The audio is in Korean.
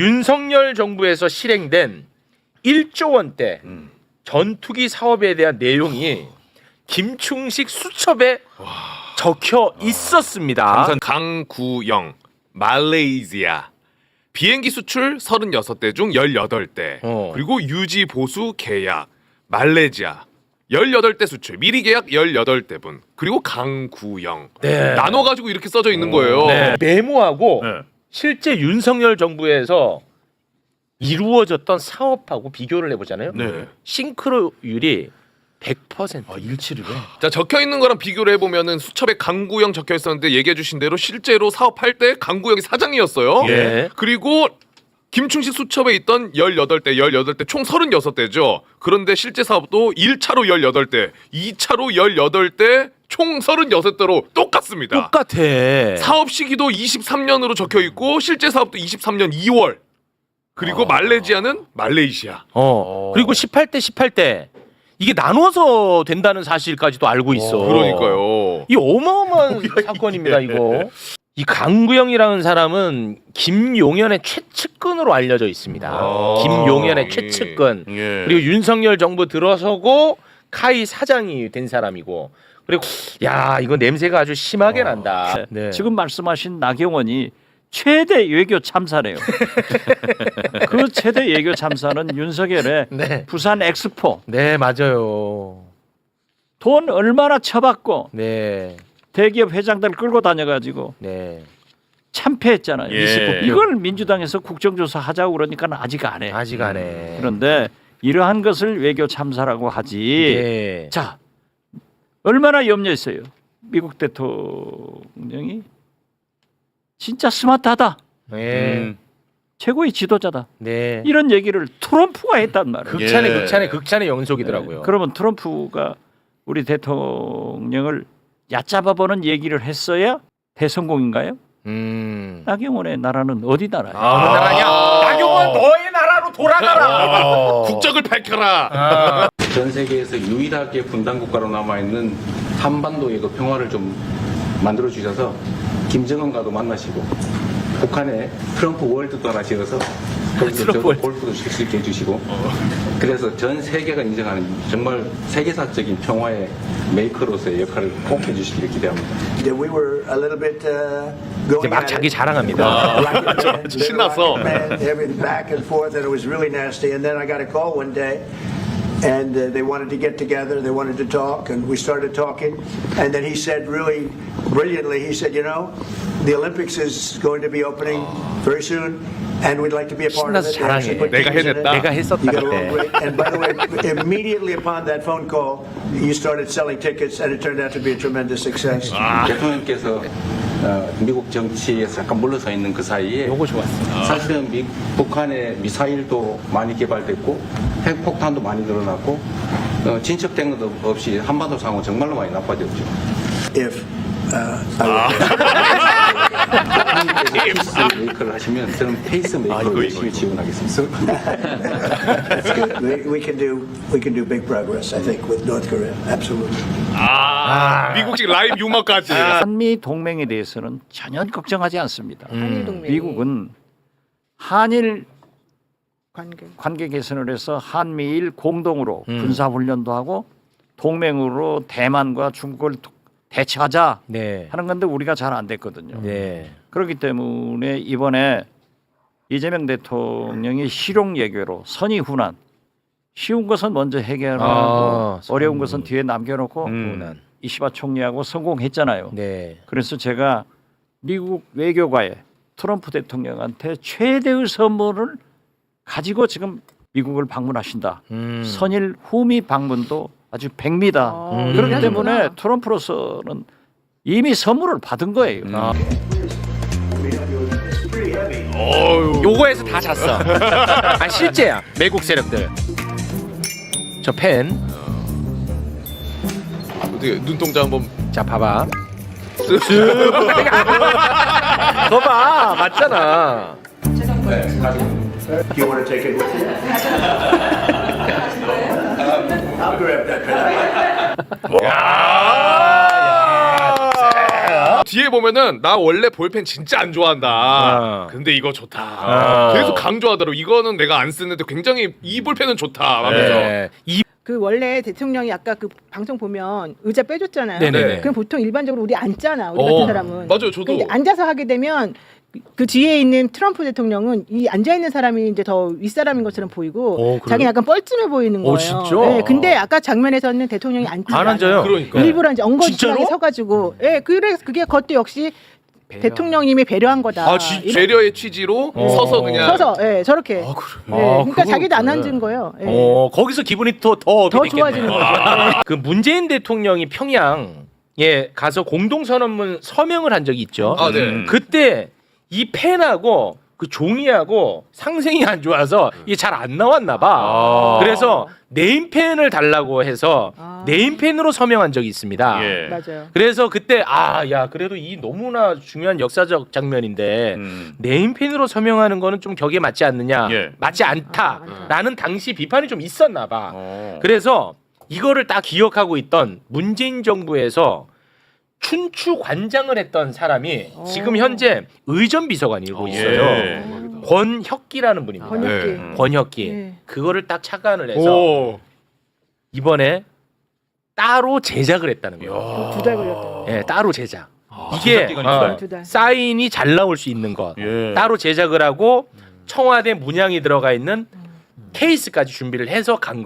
윤석열 정부에서 실행된 1조 원대 음. 전투기 사업에 대한 내용이 김충식 수첩에 적혀 있었습니다. 감산 강구영 말레이시아 비행기 수출 36대 중 18대 어. 그리고 유지 보수 계약 말레이시아 18대 수출 미리 계약 18대분 그리고 강구영 네. 나눠 가지고 이렇게 써져 있는 거예요. 네. 메모하고 네. 실제 윤석열 정부에서 이루어졌던 사업하고 비교를 해보잖아요. 네. 싱크로율이 100% 일치를 해. 자 적혀 있는 거랑 비교를 해보면은 수첩에 강구영 적혀 있었는데 얘기해 주신 대로 실제로 사업할 때 강구영이 사장이었어요. 예. 그리고 김충식 수첩에 있던 18대, 18대 총 36대죠. 그런데 실제 사업도 1차로 18대, 2차로 18대, 총 36대로 똑같습니다. 똑같아. 사업 시기도 23년으로 적혀 있고 실제 사업도 23년 2월. 그리고 말레이시아는 말레이시아. 어. 그리고 18대 18대 이게 나눠서 된다는 사실까지도 알고 있어. 그러니까요. 이 어마어마한 사건입니다, 이거. 이 강구영이라는 사람은 김용현의 최측근으로 알려져 있습니다. 아, 김용현의 예. 최측근. 예. 그리고 윤석열 정부 들어서고 카이 사장이 된 사람이고. 그리고 야, 이거 냄새가 아주 심하게 난다. 네. 지금 말씀하신 나경원이 최대 외교 참사네요. 그 최대 외교 참사는 윤석열의 네. 부산 엑스포 네, 맞아요. 돈 얼마나 쳐받고 네. 대기업 회장들 끌고 다녀가지고 네. 참패했잖아요. 예. 이걸 민주당에서 국정조사 하자고 그러니까 아직 안 해. 아직 안 해. 그런데 이러한 것을 외교 참사라고 하지. 네. 자, 얼마나 염려했어요. 미국 대통령이 진짜 스마트하다. 네. 음. 최고의 지도자다. 네. 이런 얘기를 트럼프가 했단 말이에요. 극찬의 예. 극찬의 극찬의 연속이더라고요. 네. 그러면 트럼프가 우리 대통령을 얕잡아보는 얘기를 했어야 대성공인가요? 음. 나경원의 나라는 어디 나라예요? 아, 어느 나라냐? 나경원 너의 나라로 돌아가라. 국적을 밝혀라. 전 세계에서 유일하게 분단 국가로 남아 있는 한반도의 그 평화를 좀 만들어 주셔서 김정은과도 만나시고 북한에 트럼프 월드도 하나 지어서 월드. 골프도 칠 수 있게 해주시고 그래서 전 세계가 인정하는 정말 세계사적인 평화의 메이커로서의 역할을 꼭 해주시기를 기대합니다. Yeah, we were a little bit uh, 이제 going 막 자기 it. 자랑합니다. Little 신났어. rocket man, everything back and forth, and it was really nasty. And then I got a call one day, and uh, they wanted to get together. They wanted to talk, and we started talking. And then he said, really brilliantly, he said, "You know, the Olympics is going to be opening very soon." And we'd like to be a part of 신나서 it. They actually 자랑해. put 내가 teams in it. 해냈다. 내가 했었다 You got along 그때. great. And by the way, immediately upon that phone call, you started selling tickets, and it turned out to be a tremendous success. 대통령께서 어, 미국 정치에서 잠깐 물러서 있는 그 사이에 요거 좋았어. 사실은 미, 북한의 미사일도 많이 개발됐고 핵폭탄도 많이 늘어났고 어, 진척된 것 없이 한반도 상황은 정말로 많이 나빠졌죠. If uh, I 페이스 메이커를 하시면 저는 페이스 메이커를 열심히 지원하겠습니다. That's good. We, we can do we can do big progress, I think, with North Korea. Absolutely. 아, 미국식 라임 유머까지. 한미 동맹에 대해서는 전혀 걱정하지 않습니다. 미국은 한일 관계. 개선을 해서 한미일 공동으로 군사 훈련도 하고 동맹으로 대만과 중국을 도- 대처하자 네. 하는 건데 우리가 잘 안 됐거든요. 네. 그렇기 때문에 이번에 이재명 대통령이 실용 예교로 선의 훈안 쉬운 것은 먼저 해결하고 아, 어려운 것은 뒤에 남겨놓고 훈안. 이시바 총리하고 성공했잖아요. 네. 그래서 제가 미국 외교가에 트럼프 대통령한테 최대의 선물을 가지고 지금 미국을 방문하신다. 음. 선일 후미 방문도 아주 백미다. 음. 그렇기 때문에 트럼프로서는 이미 선물을 받은 거예요. 아. 요거에서 다 잤어. 아 실제야. 매국 세력들. 저 펜. 어떻게 눈동자 한번 자 봐봐. 거봐 맞잖아. Do you want to take it with you? I'll grab that pen. 뒤에 보면은 나 원래 볼펜 진짜 안 좋아한다. 아. 근데 이거 좋다. 아. 계속 강조하더라고. 이거는 내가 안 쓰는데 굉장히 이 볼펜은 좋다. 하면서. 네. 이 그 원래 대통령이 아까 그 방송 보면 의자 빼줬잖아요. 네네네. 그럼 보통 일반적으로 우리 앉잖아. 우리 어, 같은 사람은. 맞아요, 저도. 근데 앉아서 하게 되면 그 뒤에 있는 트럼프 대통령은 이 앉아 있는 사람이 이제 더 윗사람인 것처럼 보이고 어, 그래요? 자기 약간 뻘쭘해 보이는 어, 거예요. 진짜? 네, 근데 아까 장면에서는 대통령이 앉지 안 앉아요. 그러니까. 일부러 이제 진짜로? 서가지고, 예, 그래 그게 그것도 역시 대통령님이 배려한 거다. 아, 진- 이런- 배려의 취지로 어. 서서 그냥 서서, 예, 저렇게. 아, 그래. 예, 아, 그러니까 그거 자기도 안. 앉은 거예요. 예. 어, 거기서 기분이 더, 더, 더. 좋아지는 거죠. 예. 그 문재인 대통령이 평양에 가서 공동선언문 서명을 한 적이 있죠. 아, 네. 음. 그때 이 펜하고 그 종이하고 상생이 안 좋아서 이게 잘 안 나왔나 봐. 아. 그래서 네임펜을 달라고 해서 아. 네임펜으로 서명한 적이 있습니다. 예. 맞아요. 그래서 그때 아, 야, 그래도 이 너무나 중요한 역사적 장면인데 음. 네임펜으로 서명하는 거는 좀 격에 맞지 않느냐, 예. 맞지 않다라는 당시 비판이 좀 있었나 봐. 어. 그래서 이거를 다 기억하고 있던 문재인 정부에서 춘추 관장을 했던 사람이 어. 지금 현재 의전 비서관이고 있어요. 예. 권혁기라는 분입니다. 번역기. 네. 권혁기. 예. 그거를 딱 착안을 해서 오. 이번에 따로 제작을 했다는 거예요. 어, 두달 걸렸다. 예, 따로 제작. 이게 제작 기간이 어? 두 달. 사인이 잘 나올 수 있는 것 예. 따로 제작을 하고 청와대 문양이 들어가 있는 케이스까지 준비를 해서 간